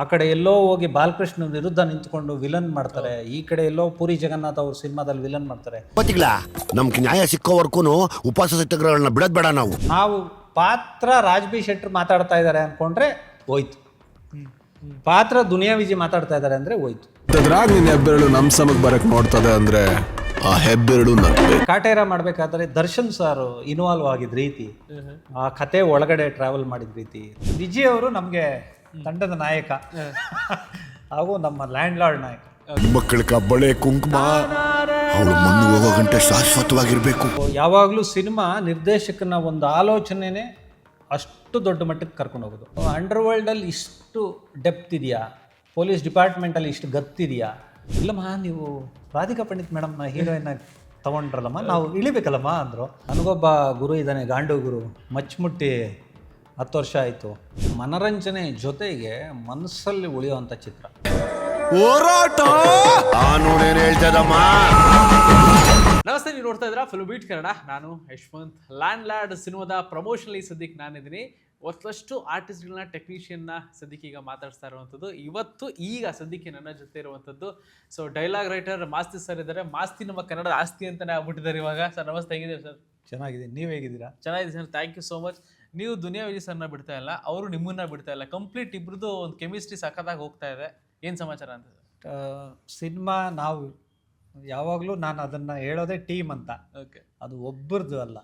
ಆ ಕಡೆ ಎಲ್ಲೋ ಹೋಗಿ ಬಾಲಕೃಷ್ಣ ವಿರುದ್ಧ ನಿಂತ್ಕೊಂಡು ವಿಲನ್ ಮಾಡ್ತಾರೆ. ಈ ಕಡೆ ಎಲ್ಲೋ ಪುರಿ ಜಗನ್ನಾಥ್ ಅವ್ರ ಸಿನಿಮಾದಲ್ಲಿ ವಿಲನ್ ಮಾಡ್ತಾರೆ. ನಮ್ಗೆ ನ್ಯಾಯ ಸಿಕ್ಕೋವರ್ಗು ಉಪವಾಸ ಸತ್ಯಾಗ್ರಹಗಳನ್ನ ಬಿಡೋದ್ ಬೇಡ ನಾವು. ನಾವು ಪಾತ್ರ ರಾಜ್ಬಿ ಶೆಟ್ಟರ್ ಶೆಟ್ರ್ ಮಾತಾಡ್ತಾ ಇದ್ದಾರೆ ಅನ್ಕೊಂಡ್ರೆ ಹೋಯ್ತು. ಪಾತ್ರ ದುನಿಯಾ ವಿಜಿ ಮಾತಾಡ್ತಾ ಇದ್ದಾರೆ ಅಂದ್ರೆ ಹೋಯ್ತು. ಅದ್ರಾಗ ನಿನ್ನ ಹೆಬ್ಬೆರಳು ನಮ್ ಸಮಕ್ ಬರಕ್ ನೋಡ್ತದೆ ಅಂದ್ರೆ ಆ ಹೆಬ್ಬೆರಳು ಕಾಟೇರ ಮಾಡ್ಬೇಕಾದ್ರೆ ದರ್ಶನ್ ಸರ್ ಇನ್ವಾಲ್ವ್ ಆಗಿದ್ ರೀತಿ. ಆ ಕತೆ ಒಳಗಡೆ ಟ್ರಾವೆಲ್ ಮಾಡಿದ ರೀತಿ. ವಿಜಿ ಅವರು ನಮಗೆ ತಂಡದ ನಾಯಕ. ಹಾಗೂ ನಮ್ಮ ಲ್ಯಾಂಡ್ ಲಾರ್ಡ್ ನಾಯಕ ಮಕ್ಕಳ ಕಬ್ಬಳೆ ಕುಂಕುಮ ಅವಳು ಮಣ್ಣು ಹೋಗೋ ಗಂಟೆ ಶಾಶ್ವತವಾಗಿರ್ಬೇಕು. ಯಾವಾಗಲೂ ಸಿನಿಮಾ ನಿರ್ದೇಶಕನ ಒಂದು ಆಲೋಚನೆನೇ ಅಷ್ಟು ದೊಡ್ಡ ಮಟ್ಟಕ್ಕೆ ಕರ್ಕೊಂಡು ಹೋಗೋದು. ಅಂಡರ್ ವರ್ಲ್ಡಲ್ಲಿ ಇಷ್ಟು ಡೆಪ್ತ್ ಇದೆಯಾ? ಪೊಲೀಸ್ ಡಿಪಾರ್ಟ್ಮೆಂಟಲ್ಲಿ ಇಷ್ಟು ಗತ್ತಿದೆಯಾ ಇಲ್ಲಮ್ಮ ನೀವು ರಾಧಿಕಾ ಪಂಡಿತ್ ಮೇಡಮ್ನ ಹೀರೋಯಿನ್ ತಗೊಂಡ್ರಲ್ಲಮ್ಮ? ನಾವು ಇಳಿಬೇಕಲ್ಲಮ್ಮ ಅಂದರು. ನನಗೊಬ್ಬ ಗುರು ಇದ್ದಾನೆ ಗಾಂಡು ಗುರು ಮಚ್ಮುಟ್ಟಿ ಹತ್ತು ವರ್ಷ ಆಯಿತು. ಮನರಂಜನೆ ಜೊತೆಗೆ ಮನಸ್ಸಲ್ಲಿ ಉಳಿಯುವಂಥ ಚಿತ್ರ. ಹೋರಾಟ! ನಮಸ್ತೆ ನೀವು ನೋಡ್ತಾ ಇದ್ದೀರಾ ಫುಲ್ ಬೀಟ್ ಕನ್ನಡ ನಾನು ಯಶ್ವಂತ್. ಲ್ಯಾಂಡ್ ಲ್ಯಾಡ್ ಸಿನಿಮಾದ ಪ್ರಮೋಷನಲ್ಲಿ ಸದ್ಯಕ್ಕೆ ನಾನಿದ್ದೀನಿ. ಒತ್ತಷ್ಟು ಆರ್ಟಿಸ್ಟ್ಗಳನ್ನ ಟೆಕ್ನಿಷಿಯನ್ನ ಸದ್ಯಕ್ಕೆ ಈಗ ಮಾತಾಡ್ತಾ ಇರುವಂಥದ್ದು. ಇವತ್ತು ಈಗ ಸದ್ಯಕ್ಕೆ ನನ್ನ ಜೊತೆ ಇರುವಂಥದ್ದು. So dialogue writer Masti sir ಇದ್ದಾರೆ. ಮಾಸ್ತಿ ನಮ್ಮ ಕನ್ನಡದ ಆಸ್ತಿ ಅಂತಲೇ ಆಗ್ಬಿಟ್ಟಿದ್ದಾರೆ ಇವಾಗ. ಸರ್ ನಮಸ್ತೆ ಹೇಗಿದ್ದೀರಿ ಸರ್ ಚೆನ್ನಾಗಿದೆ ನೀವು ಹೇಗಿದ್ದೀರಾ? ಚೆನ್ನಾಗಿದೆ sir thank you so much ನೀವು ದುನಿಯಾ ವಿಜಯ್ ಸರ್ನ ಬಿಡ್ತಾ ಇಲ್ಲ ಅವರು ನಿಮ್ಮನ್ನ ಬಿಡ್ತಾ ಇಲ್ಲ ಕಂಪ್ಲೀಟ್ ಇಬ್ರದ್ದು ಒಂದು ಕೆಮಿಸ್ಟ್ರಿ ಸಖತ್ತಾಗಿ ಹೋಗ್ತಾ ಇದೆ. ಏನು ಸಮಾಚಾರ ಅಂತ? ಸಿನಿಮಾ ನಾವು ಯಾವಾಗಲೂ ನಾನು ಅದನ್ನು ಹೇಳೋದೇ ಟೀಮ್ ಅಂತ. ಓಕೆ ಅದು ಒಬ್ಬರದು ಅಲ್ಲ.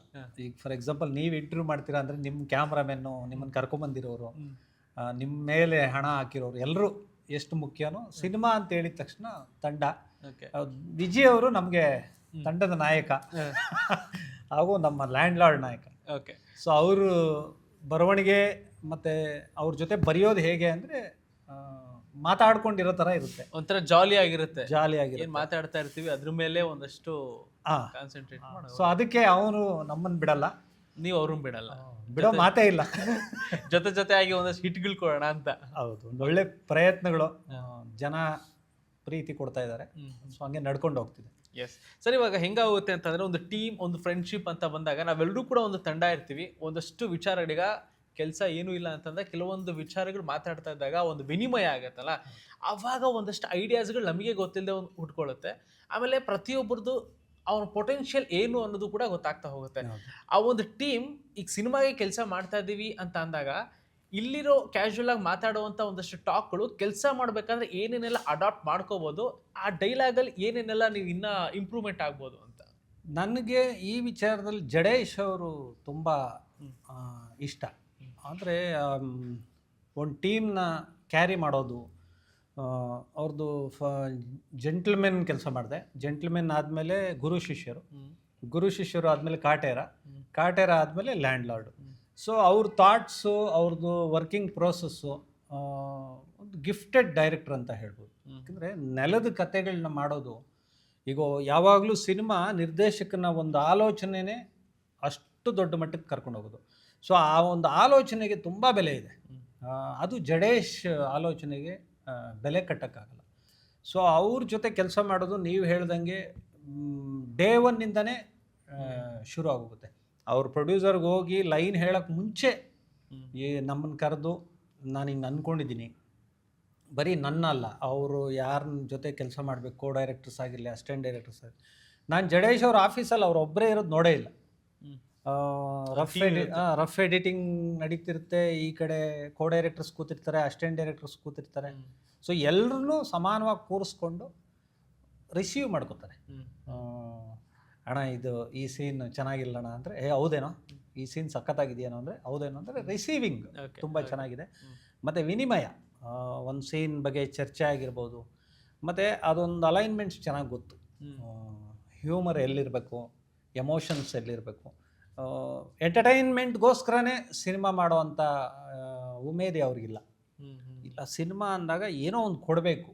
ಈಗ ಫಾರ್ ಎಕ್ಸಾಂಪಲ್ ನೀವು ಇಂಟರ್ವ್ಯೂ ಮಾಡ್ತೀರಾ ಅಂದರೆ ನಿಮ್ಮ ಕ್ಯಾಮ್ರಾಮೆನ್ನು ನಿಮ್ಮನ್ನು ಕರ್ಕೊಂಬಂದಿರೋರು ನಿಮ್ಮ ಮೇಲೆ ಹಣ ಹಾಕಿರೋರು ಎಲ್ಲರೂ ಎಷ್ಟು ಮುಖ್ಯನೋ ಸಿನಿಮಾ ಅಂತ ಹೇಳಿದ ತಕ್ಷಣ ತಂಡ. ವಿಜಯ್ ಅವರು ನಮಗೆ ತಂಡದ ನಾಯಕ. ಹಾಗೂ ನಮ್ಮ ಲ್ಯಾಂಡ್ ಲಾರ್ಡ್ ನಾಯಕ. ಓಕೆ ಸೊ ಅವರು ಬರವಣಿಗೆ ಮತ್ತು ಅವ್ರ ಜೊತೆ ಬರೆಯೋದು ಹೇಗೆ ಅಂದರೆ ಮಾತಾಡ್ಕೊಂಡಿರೋ ಥರ ಇರುತ್ತೆ. ಒಂಥರ ಜಾಲಿ ಆಗಿರುತ್ತೆ. ಜಾಲಿ ಆಗಿರುತ್ತೆ. ಮಾತಾಡ್ತಾ ಇರ್ತೀವಿ ಅದ್ರ ಮೇಲೆ ಒಂದಷ್ಟು ಕಾನ್ಸಂಟ್ರೇಟ್ ಸೊ ಅದಕ್ಕೆ ಅವನು ನಮ್ಮನ್ನು ಬಿಡಲ್ಲ. ನೀವು ಅವ್ರನ್ನ ಬಿಡಲ್ಲ. ಬಿಡೋ ಮಾತೇ ಇಲ್ಲ. ಜೊತೆ ಜೊತೆ ಆಗಿ ಒಂದಷ್ಟು ಹಿಟ್ಗಳು ಕೊಡೋಣ ಅಂತ. ಹೌದು ಒಂದು ಒಳ್ಳೆ ಪ್ರಯತ್ನಗಳು ಜನ ಪ್ರೀತಿ ಕೊಡ್ತಾ ಇದ್ದಾರೆ. ಸೊ ಹಂಗೆ ನಡ್ಕೊಂಡು ಹೋಗ್ತಿದೆ. ಎಸ್ ಸರ್ ಇವಾಗ ಹೆಂಗಾಗುತ್ತೆ ಅಂತಂದ್ರೆ ಒಂದು ಟೀಮ್ ಒಂದು ಫ್ರೆಂಡ್ಶಿಪ್ ಅಂತ ಬಂದಾಗ ನಾವೆಲ್ಲರೂ ಕೂಡ ಒಂದು ತಂಡ ಇರ್ತೀವಿ. ಒಂದಷ್ಟು ವಿಚಾರಗಳಿಗ ಕೆಲಸ ಏನೂ ಇಲ್ಲ ಅಂತಂದ್ರೆ ಕೆಲವೊಂದು ವಿಚಾರಗಳು ಮಾತಾಡ್ತಾ ಇದ್ದಾಗ ಒಂದು ವಿನಿಮಯ ಆಗುತ್ತಲ್ಲ. ಆವಾಗ ಒಂದಷ್ಟು ಐಡಿಯಾಸ್ಗಳು ನಮಗೆ ಗೊತ್ತಿಲ್ಲದೆ ಒಂದು ಹುಟ್ಕೊಳ್ಳುತ್ತೆ ಆಮೇಲೆ ಪ್ರತಿಯೊಬ್ಬರದು ಅವನ ಪೊಟೆನ್ಷಿಯಲ್ ಏನು ಅನ್ನೋದು ಕೂಡ ಗೊತ್ತಾಗ್ತಾ ಹೋಗುತ್ತೆ. ಆ ಒಂದು ಟೀಮ್ ಈಗ ಸಿನಿಮಾಗೆ ಕೆಲಸ ಮಾಡ್ತಾ ಇದ್ದೀವಿ ಅಂತ ಅಂದಾಗ ಇಲ್ಲಿರೋ ಕ್ಯಾಶುವಲ್ ಆಗಿ ಮಾತಾಡುವಂಥ ಒಂದಷ್ಟು ಟಾಕ್ಗಳು ಕೆಲಸ ಮಾಡಬೇಕಾದ್ರೆ ಏನೇನೆಲ್ಲ ಅಡಾಪ್ಟ್ ಮಾಡ್ಕೋಬೋದು ಆ ಡೈಲಾಗಲ್ಲಿ ಏನೇನೆಲ್ಲ ನೀವು ಇನ್ನೂ ಇಂಪ್ರೂವ್ಮೆಂಟ್ ಆಗ್ಬೋದು ಅಂತ. ನನಗೆ ಈ ವಿಚಾರದಲ್ಲಿ ಜಡೇಶ್ ಅವರು ತುಂಬ ಇಷ್ಟ. ಅಂದರೆ ಒಂದು ಟೀಮ್ನ ಕ್ಯಾರಿ ಮಾಡೋದು ಅವ್ರದ್ದು ಫ ಜೆಂಟ್ಲ್ಮೆನ್ ಕೆಲಸ ಮಾಡಿದೆ. ಜೆಂಟ್ಲ್ಮೆನ್ ಆದಮೇಲೆ ಗುರು ಶಿಷ್ಯರು. ಗುರು ಶಿಷ್ಯರು ಆದಮೇಲೆ ಕಾಟೇರ. ಕಾಟೇರ ಆದಮೇಲೆ ಲ್ಯಾಂಡ್ ಲಾರ್ಡು ಸೊ ಅವ್ರ ಥಾಟ್ಸು ಅವ್ರದ್ದು ವರ್ಕಿಂಗ್ ಪ್ರೋಸೆಸ್ಸು ಒಂದು ಗಿಫ್ಟೆಡ್ ಡೈರೆಕ್ಟರ್ ಅಂತ ಹೇಳ್ಬೋದು. ಯಾಕಂದರೆ ನೆಲದ ಕತೆಗಳನ್ನ ಮಾಡೋದು ಈಗ ಯಾವಾಗಲೂ ಸಿನಿಮಾ ನಿರ್ದೇಶಕನ ಒಂದು ಆಲೋಚನೆನೇ ಅಷ್ಟು ದೊಡ್ಡ ಮಟ್ಟಕ್ಕೆ ಕರ್ಕೊಂಡು ಹೋಗೋದು. ಸೊ ಆ ಒಂದು ಆಲೋಚನೆಗೆ ತುಂಬ ಬೆಲೆ ಇದೆ. ಅದು ಜಡೇಶ್ ಆಲೋಚನೆಗೆ ಬೆಲೆ ಕಟ್ಟೋಕ್ಕಾಗಲ್ಲ. ಸೊ ಅವ್ರ ಜೊತೆ ಕೆಲಸ ಮಾಡೋದು ನೀವು ಹೇಳ್ದಂಗೆ ಡೇ ಒನ್ನಿಂದನೇ ಶುರು ಆಗೋಗುತ್ತೆ. ಅವ್ರ ಪ್ರೊಡ್ಯೂಸರ್ಗೆ ಹೋಗಿ ಲೈನ್ ಹೇಳೋಕ್ಕೆ ಮುಂಚೆ ಈ ನಮ್ಮನ್ನು ಕರೆದು ನಾನು ಹಿಂಗೆ ಅಂದ್ಕೊಂಡಿದ್ದೀನಿ ಬರೀ ನನ್ನ ಅಲ್ಲ ಅವರು ಯಾರ ಜೊತೆ ಕೆಲಸ ಮಾಡಬೇಕು ಕೋ ಡೈರೆಕ್ಟರ್ಸ್ ಆಗಿರಲಿ ಅಸಿಸ್ಟೆಂಟ್ ಡೈರೆಕ್ಟರ್ಸ್ ಆಗಲಿ ನಾನು ಜಡೇಶ್ ಅವ್ರ ಆಫೀಸಲ್ಲಿ ಅವ್ರು ಒಬ್ಬರೇ ಇರೋದು ನೋಡೇ ಇಲ್ಲ. ರಫ್ ಎಡಿ ರಫ್ ಎಡಿಟಿಂಗ್ ನಡೀತಿರುತ್ತೆ ಈ ಕಡೆ ಕೋ ಡೈರೆಕ್ಟರ್ಸ್ ಕೂತಿರ್ತಾರೆ ಅಸಿಸ್ಟೆಂಟ್ ಡೈರೆಕ್ಟರ್ಸ್ ಕೂತಿರ್ತಾರೆ. ಸೊ ಎಲ್ಲರೂ ಸಮಾನವಾಗಿ ಕೂರಿಸ್ಕೊಂಡು ರಿಸೀವ್ ಮಾಡ್ಕೋತಾರೆ. ಅಣ್ಣ ಇದು ಈ ಸೀನ್ ಚೆನ್ನಾಗಿಲ್ಲಣ್ಣ ಅಂದರೆ ಏ ಹೌದೇನೋ? ಈ ಸೀನ್ ಸಖತ್ತಾಗಿದೆಯೇನೋ ಅಂದರೆ ಹೌದೇನೋ ಅಂದರೆ ರಿಸೀವಿಂಗ್ ತುಂಬ ಚೆನ್ನಾಗಿದೆ. ಮತ್ತು ವಿನಿಮಯ ಒಂದು ಸೀನ್ ಬಗ್ಗೆ ಚರ್ಚೆ ಆಗಿರ್ಬೋದು. ಮತ್ತು ಅದೊಂದು ಅಲೈನ್ಮೆಂಟ್ಸ್ ಚೆನ್ನಾಗಿ ಗೊತ್ತು. ಹ್ಯೂಮರ್ ಎಲ್ಲಿರಬೇಕು ಎಮೋಷನ್ಸ್ ಎಲ್ಲಿರಬೇಕು. ಎಂಟರ್ಟೈನ್ಮೆಂಟ್ಗೋಸ್ಕರನೇ ಸಿನಿಮಾ ಮಾಡೋವಂಥ ಉಮೇದಿ ಅವ್ರಿಗಿಲ್ಲ. ಇಲ್ಲ ಸಿನಿಮಾ ಅಂದಾಗ ಏನೋ ಒಂದು ಕೊಡಬೇಕು.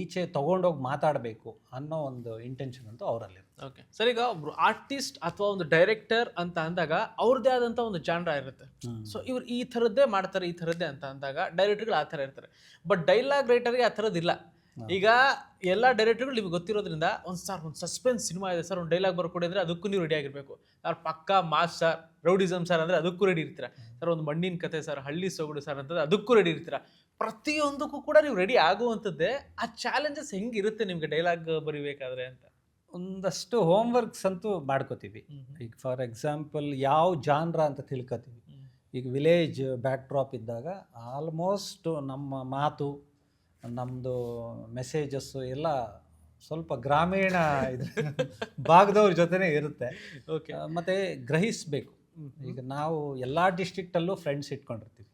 ಈಚೆ ತಗೊಂಡೋಗಿ ಮಾತಾಡಬೇಕು ಅನ್ನೋ ಒಂದು ಇಂಟೆನ್ಷನ್ ಅಂತೂ ಅವರಲ್ಲಿ ಓಕೆ ಸರ್ ಈಗ ಒಬ್ರು ಆರ್ಟಿಸ್ಟ್ ಅಥವಾ ಒಂದು ಡೈರೆಕ್ಟರ್ ಅಂತ ಅಂದಾಗ ಅವ್ರದ್ದೇ ಆದಂಥ ಒಂದು ಜಾನ್ರ ಇರುತ್ತೆ. ಸೊ ಇವ್ರು ಈ ಥರದ್ದೇ ಮಾಡ್ತಾರೆ ಈ ಥರದ್ದೇ ಅಂತ ಅಂದಾಗ ಡೈರೆಕ್ಟರ್ಗಳು ಆ ಥರ ಇರ್ತಾರೆ. ಬಟ್ ಡೈಲಾಗ್ ರೈಟರ್ಗೆ ಆ ಥರದ್ದಿಲ್ಲ ಈಗ ಎಲ್ಲ ಡೈರೆಕ್ಟರ್ಗಳು ನಿಮ್ಗೆ ಗೊತ್ತಿರೋದ್ರಿಂದ ಒಂದು ಸರ್ ಒಂದು ಸಸ್ಪೆನ್ಸ್ ಸಿನಿಮಾ ಇದೆ ಸರ್ ಒಂದು ಡೈಲಾಗ್ ಬರ್ಕೊಡಿ ಅಂದರೆ ಅದಕ್ಕೂ ನೀವು ರೆಡಿ ಆಗಿರಬೇಕು. ಸರ್ ಪಕ್ಕಾ ಮಾಸ್ ಸರ್ ರೌಡಿಸಮ್ ಸರ್ ಅಂದರೆ ಅದಕ್ಕೂ ರೆಡಿ ಇರ್ತೀರ? ಸರ್ ಒಂದು ಮಣ್ಣಿನ ಕತೆ ಸರ್ ಹಳ್ಳಿ ಸೊಗಡು ಸರ್ ಅಂತಂದ್ರೆ ಅದಕ್ಕೂ ರೆಡಿ ಇರ್ತೀರ? ಪ್ರತಿಯೊಂದಕ್ಕೂ ಕೂಡ ನೀವು ರೆಡಿ ಆಗುವಂಥದ್ದೇ ಆ ಚಾಲೆಂಜಸ್ ಹೆಂಗಿರುತ್ತೆ ನಿಮ್ಗೆ ಡೈಲಾಗ್ ಬರಿಬೇಕಾದ್ರೆ ಅಂತ? ಒಂದಷ್ಟು ಹೋಮ್ ವರ್ಕ್ಸ್ ಅಂತೂ ಮಾಡ್ಕೋತೀವಿ. ಈಗ ಫಾರ್ ಎಕ್ಸಾಂಪಲ್ ಯಾವ ಜಾನ್ರ ಅಂತ ತಿಳ್ಕೊತೀವಿ. ಈಗ ವಿಲೇಜ್ ಬ್ಯಾಕ್ ಡ್ರಾಪ್ ಇದ್ದಾಗ ಆಲ್ಮೋಸ್ಟ್ ನಮ್ಮ ಮಾತು ನಮ್ಮದು ಮೆಸೇಜಸ್ಸು ಎಲ್ಲ ಸ್ವಲ್ಪ ಗ್ರಾಮೀಣ ಇದು ಭಾಗದವ್ರ ಜೊತೆನೇ ಇರುತ್ತೆ. ಓಕೆ ಮತ್ತು ಮತ್ತೆ ಗ್ರಹಿಸಬೇಕು. ಈಗ ನಾವು ಎಲ್ಲ ಡಿಸ್ಟಿಕ್ಟಲ್ಲೂ ಫ್ರೆಂಡ್ಸ್ ಇಟ್ಕೊಂಡಿರ್ತೀವಿ.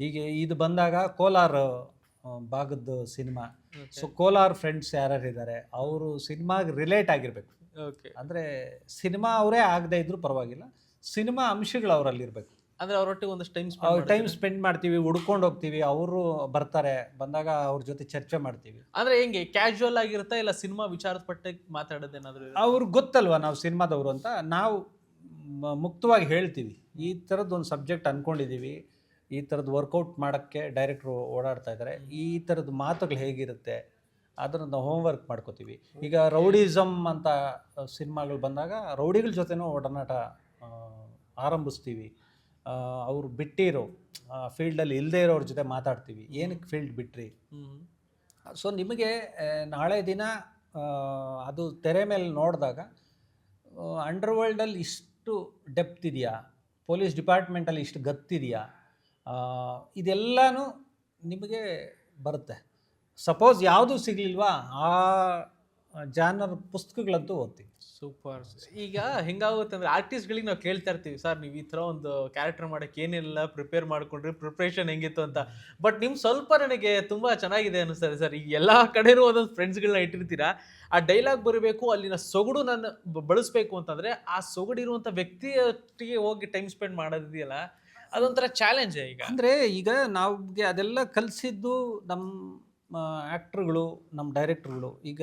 ಈಗ ಇದು ಬಂದಾಗ ಕೋಲಾರ ಭಾಗದ ಸಿನಿಮಾ. ಸೊ ಕೋಲಾರ ಫ್ರೆಂಡ್ಸ್ ಯಾರ್ಯಾರು ಇದ್ದಾರೆ ಅವರು ಸಿನಿಮಾಗೆ ರಿಲೇಟ್ ಆಗಿರಬೇಕು. ಓಕೆ ಅಂದರೆ ಸಿನಿಮಾ ಅವರೇ ಆಗದೆ ಇದ್ರೂ ಪರವಾಗಿಲ್ಲ ಸಿನಿಮಾ ಅಂಶಗಳು ಅವರಲ್ಲಿ ಇರಬೇಕು. ಅಂದ್ರೆ ಅವರೊಟ್ಟಿಗೆ ಒಂದಷ್ಟು ಟೈಮ್ ಅವ್ರ ಟೈಮ್ ಸ್ಪೆಂಡ್ ಮಾಡ್ತೀವಿ ಹುಡ್ಕೊಂಡು ಹೋಗ್ತೀವಿ ಅವರು ಬರ್ತಾರೆ ಬಂದಾಗ ಅವ್ರ ಜೊತೆ ಚರ್ಚೆ ಮಾಡ್ತೀವಿ. ಅಂದ್ರೆ ಹೆಂಗೆ ಕ್ಯಾಶುವಲ್ ಆಗಿರುತ್ತಾ ಇಲ್ಲ ಸಿನಿಮಾ ವಿಚಾರದ ಪಟ್ಟೆ ಮಾತಾಡೋದೇನಾದರೂ? ಅವ್ರಿಗೆ ಗೊತ್ತಲ್ವಾ ನಾವು ಸಿನಿಮಾದವರು ಅಂತ? ನಾವು ಮುಕ್ತವಾಗಿ ಹೇಳ್ತೀವಿ. ಈ ಥರದ್ದು ಒಂದು ಸಬ್ಜೆಕ್ಟ್ ಅಂದ್ಕೊಂಡಿದ್ದೀವಿ ಈ ಥರದ್ದು ವರ್ಕೌಟ್ ಮಾಡೋಕ್ಕೆ ಡೈರೆಕ್ಟ್ರು ಓಡಾಡ್ತಾ ಇದ್ದಾರೆ ಈ ಥರದ್ದು ಮಾತುಗಳು ಹೇಗಿರುತ್ತೆ? ಅದನ್ನು ಹೋಮ್ವರ್ಕ್ ಮಾಡ್ಕೋತೀವಿ. ಈಗ ರೌಡಿಸಮ್ ಅಂತ ಸಿನಿಮಾಗಳು ಬಂದಾಗ ರೌಡಿಗಳ ಜೊತೆನೂ ಒಡನಾಟ ಆರಂಭಿಸ್ತೀವಿ. ಅವರು ಬಿಟ್ಟಿರೋ ಫೀಲ್ಡಲ್ಲಿ ಇಲ್ಲದೇ ಇರೋರ ಜೊತೆ ಮಾತಾಡ್ತೀವಿ. ಏನಕ್ಕೆ ಫೀಲ್ಡ್ ಬಿಟ್ರಿ? ಸೊ ನಿಮಗೆ ನಾಳೆ ದಿನ ಅದು ತೆರೆ ಮೇಲೆ ನೋಡಿದಾಗ ಅಂಡರ್ ವರ್ಲ್ಡಲ್ಲಿ ಇಷ್ಟು ಡೆಪ್ತ್ ಇದೆಯಾ? ಪೊಲೀಸ್ ಡಿಪಾರ್ಟ್ಮೆಂಟಲ್ಲಿ ಇಷ್ಟು ಗತ್ತಿದೆಯಾ ಇದೆಲ್ಲನೂ ನಿಮಗೆ ಬರುತ್ತೆ. ಸಪೋಸ್ ಯಾವುದೂ ಸಿಗಲಿಲ್ವಾ, ಆ ಜಾನರ್ ಪುಸ್ತಕಗಳಂತೂ ಓದ್ತೀವಿ. ಸೂಪರ್ ಈಗ ಹೆಂಗಾಗುತ್ತೆ ಅಂದರೆ ಆರ್ಟಿಸ್ಟ್ಗಳಿಗೆ ನಾವು ಕೇಳ್ತಾ ಇರ್ತೀವಿ, ಸರ್, ನೀವು ಈ ಥರ ಒಂದು ಕ್ಯಾರೆಕ್ಟರ್ ಮಾಡೋಕ್ಕೆ ಏನೆಲ್ಲ ಪ್ರಿಪೇರ್ ಮಾಡ್ಕೊಂಡ್ರಿ ಪ್ರಿಪ್ರೇಷನ್ ಹೆಂಗಿತ್ತು ಅಂತ. ಬಟ್ ನಿಮ್ಮ ಸ್ವಲ್ಪ ನನಗೆ ತುಂಬ ಚೆನ್ನಾಗಿದೆ ಅನಿಸ್ತದೆ, ಸರ್, ಈಗ ಎಲ್ಲ ಕಡೆನೂ ಒಂದೊಂದು ಫ್ರೆಂಡ್ಸ್ಗಳನ್ನ ಇಟ್ಟಿರ್ತೀರಾ? ಆ ಡೈಲಾಗ್ ಬರಬೇಕು, ಅಲ್ಲಿನ ಸೊಗಡು ನಾನು ಬಳಸಬೇಕು ಅಂತಂದರೆ, ಆ ಸೊಗಡಿರುವಂಥ ವ್ಯಕ್ತಿಯೊಟ್ಟಿಗೆ ಹೋಗಿ ಟೈಮ್ ಸ್ಪೆಂಡ್ ಮಾಡೋದಿದೆಯಲ್ಲ ಅದೊಂಥರ ಚಾಲೆಂಜ್ ಈಗ. ಅಂದರೆ ಈಗ ನಮಗೆ ಅದೆಲ್ಲ ಕಲಿಸಿದ್ದು ನಮ್ಮ ಆ್ಯಕ್ಟ್ರುಗಳು ನಮ್ಮ ಡೈರೆಕ್ಟ್ರುಗಳು ಈಗ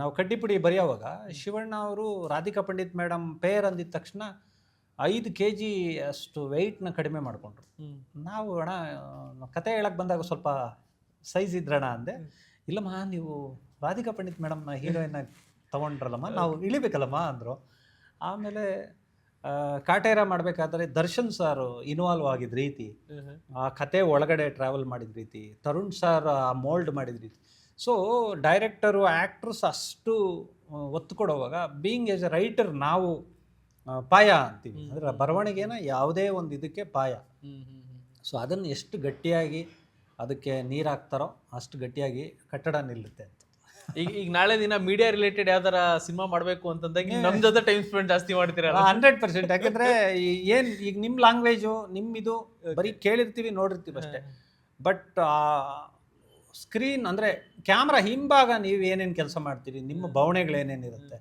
ನಾವು ಕಡ್ಡಿಪುಡಿ ಬರೆಯೋವಾಗ ಶಿವಣ್ಣ ಅವರು ರಾಧಿಕಾ ಪಂಡಿತ್ ಮೇಡಮ್ ಪೇರ್ ಅಂದಿದ ತಕ್ಷಣ ಐದು ಕೆ ಜಿ ಅಷ್ಟು ವೆಯ್ಟ್ನ ಕಡಿಮೆ ಮಾಡಿಕೊಂಡ್ರು. ನಾವು ಅಣ್ಣ ಕತೆ ಹೇಳಕ್ಕೆ ಬಂದಾಗ ಸ್ವಲ್ಪ ಸೈಜ್ ಇದ್ರಣ ಅಂದೆ. ಇಲ್ಲಮ್ಮ ನೀವು ರಾಧಿಕಾ ಪಂಡಿತ್ ಮೇಡಮ್ನ ಹೀರೋಯಿನ್ ತಗೊಂಡ್ರಲ್ಲಮ್ಮ ನಾವು ಇಳಿಬೇಕಲ್ಲಮ್ಮ ಅಂದರು. ಆಮೇಲೆ ಕಾಟೇರ ಮಾಡಬೇಕಾದ್ರೆ ದರ್ಶನ್ ಸರ್ ಇನ್ವಾಲ್ವ್ ಆಗಿದ ರೀತಿ ಆ ಕತೆ ಒಳಗಡೆ ಟ್ರಾವೆಲ್ ಮಾಡಿದ ರೀತಿ ತರುಣ್ ಸರ್ ಆ ಮೋಲ್ಡ್ ಮಾಡಿದ ರೀತಿ. ಸೊ ಡೈರೆಕ್ಟರು ಆ್ಯಕ್ಟ್ರಸ್ ಅಷ್ಟು ಒತ್ತು ಕೊಡುವಾಗ ಬೀಯಿಂಗ್ ಎಸ್ ಎ ರೈಟರ್ ನಾವು ಪಾಯ ಅಂತೀವಿ. ಅಂದರೆ ಬರವಣಿಗೆನ ಯಾವುದೇ ಒಂದು ಇದಕ್ಕೆ ಪಾಯ. ಸೊ ಅದನ್ನು ಎಷ್ಟು ಗಟ್ಟಿಯಾಗಿ ಅದಕ್ಕೆ ನೀರು ಹಾಕ್ತಾರೋ ಅಷ್ಟು ಗಟ್ಟಿಯಾಗಿ ಕಟ್ಟಡ ನಿಲ್ಲುತ್ತೆ. ಈಗ ಈಗ ನಾಳೆ ದಿನ ಮೀಡಿಯಾ ರಿಲೇಟೆಡ್ ಯಾವ್ದಾರ ಸಿನಿಮಾ ಮಾಡಬೇಕು ಅಂತಂದಾಗ ನಮ್ ಜೊತೆ ಟೈಮ್ ಸ್ಪೆಂಡ್ ಜಾಸ್ತಿ ಮಾಡ್ತೀರಲ್ಲ. ಹಂಡ್ರೆಡ್ ಪರ್ಸೆಂಟ್ ಯಾಕಂದ್ರೆ ಏನ್ ಈಗ ನಿಮ್ಮ ಲ್ಯಾಂಗ್ವೇಜು ನಿಮ್ಮ ಇದು ಬರೀ ಕೇಳಿರ್ತೀವಿ ನೋಡಿರ್ತೀವಿ ಅಷ್ಟೇ. ಬಟ್ ಸ್ಕ್ರೀನ್ ಅಂದರೆ ಕ್ಯಾಮ್ರಾ ಹಿಂಭಾಗ ನೀವು ಏನೇನು ಕೆಲಸ ಮಾಡ್ತೀರಿ ನಿಮ್ಮ ಭಾವನೆಗಳು ಏನೇನಿರುತ್ತೆ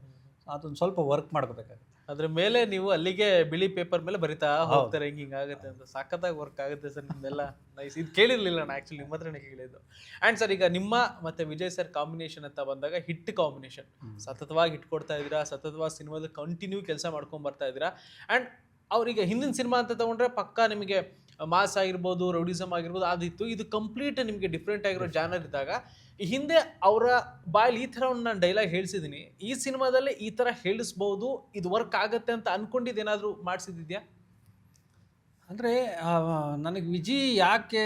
ಅದೊಂದು ಸ್ವಲ್ಪ ವರ್ಕ್ ಮಾಡ್ಕೋಬೇಕಾಗುತ್ತೆ. ಅದ್ರ ಮೇಲೆ ನೀವು ಅಲ್ಲಿಗೆ ಬಿಳಿ ಪೇಪರ್ ಮೇಲೆ ಬರಿತಾ ಹೋಗ್ತಾರೆ ಹಿಂಗೆ ಹಿಂಗ್ ಆಗುತ್ತೆ ಅಂತ. ಸಖತ್ತಾಗಿ ವರ್ಕ್ ಆಗುತ್ತೆ ಸರ್ ನಿಮ್ದೆಲ್ಲ. ನೈಸ್ ಇದು ಕೇಳಿರ್ಲಿಲ್ಲ ನಾನು ಆ್ಯಕ್ಚುಲಿ ನಿಮ್ಮ ಹತ್ರನೇ ಕೇಳಿದ್ದು. ಆ್ಯಂಡ್ ಸರ್ ಈಗ ನಿಮ್ಮ ಮತ್ತೆ ವಿಜಯ್ ಸರ್ ಕಾಂಬಿನೇಷನ್ ಅಂತ ಬಂದಾಗ ಹಿಟ್ ಕಾಂಬಿನೇಷನ್ ಸತತವಾಗಿ ಹಿಟ್ ಕೊಡ್ತಾ ಇದ್ದೀರಾ ಸತತವಾಗಿ ಸಿನಿಮಾದಲ್ಲಿ ಕಂಟಿನ್ಯೂ ಕೆಲಸ ಮಾಡ್ಕೊಂಡು ಬರ್ತಾ ಇದ್ದೀರಾ? ಆ್ಯಂಡ್ ಅವ್ರಿಗೆ ಹಿಂದಿನ ಸಿನಿಮಾ ಅಂತ ತಗೊಂಡ್ರೆ ಪಕ್ಕಾ ನಿಮಗೆ ಮಾಸ್ ಆಗಿರ್ಬೋದು ರೌಡಿಸಮ್ ಆಗಿರ್ಬೋದು ಅದಿತ್ತು ಇದು ಕಂಪ್ಲೀಟ್ ನಿಮಗೆ ಡಿಫ್ರೆಂಟ್ ಆಗಿರೋ ಜಾನರ್ ಇದ್ದಾಗ ಈ ಹಿಂದೆ ಅವರ ಬಾಯಲ್ಲಿ ಈ ಥರ ಒಂದು ನಾನು ಡೈಲಾಗ್ ಹೇಳಿಸಿದ್ದೀನಿ ಈ ಸಿನಿಮಾದಲ್ಲಿ ಈ ಥರ ಹೇಳಿಸ್ಬೋದು ಇದು ವರ್ಕ್ ಆಗುತ್ತೆ ಅಂತ ಅನ್ಕೊಂಡಿದ್ದು ಏನಾದರೂ ಮಾಡಿಸಿದ್ಯಾ ಅಂದರೆ ನನಗೆ ವಿಜಿ ಯಾಕೆ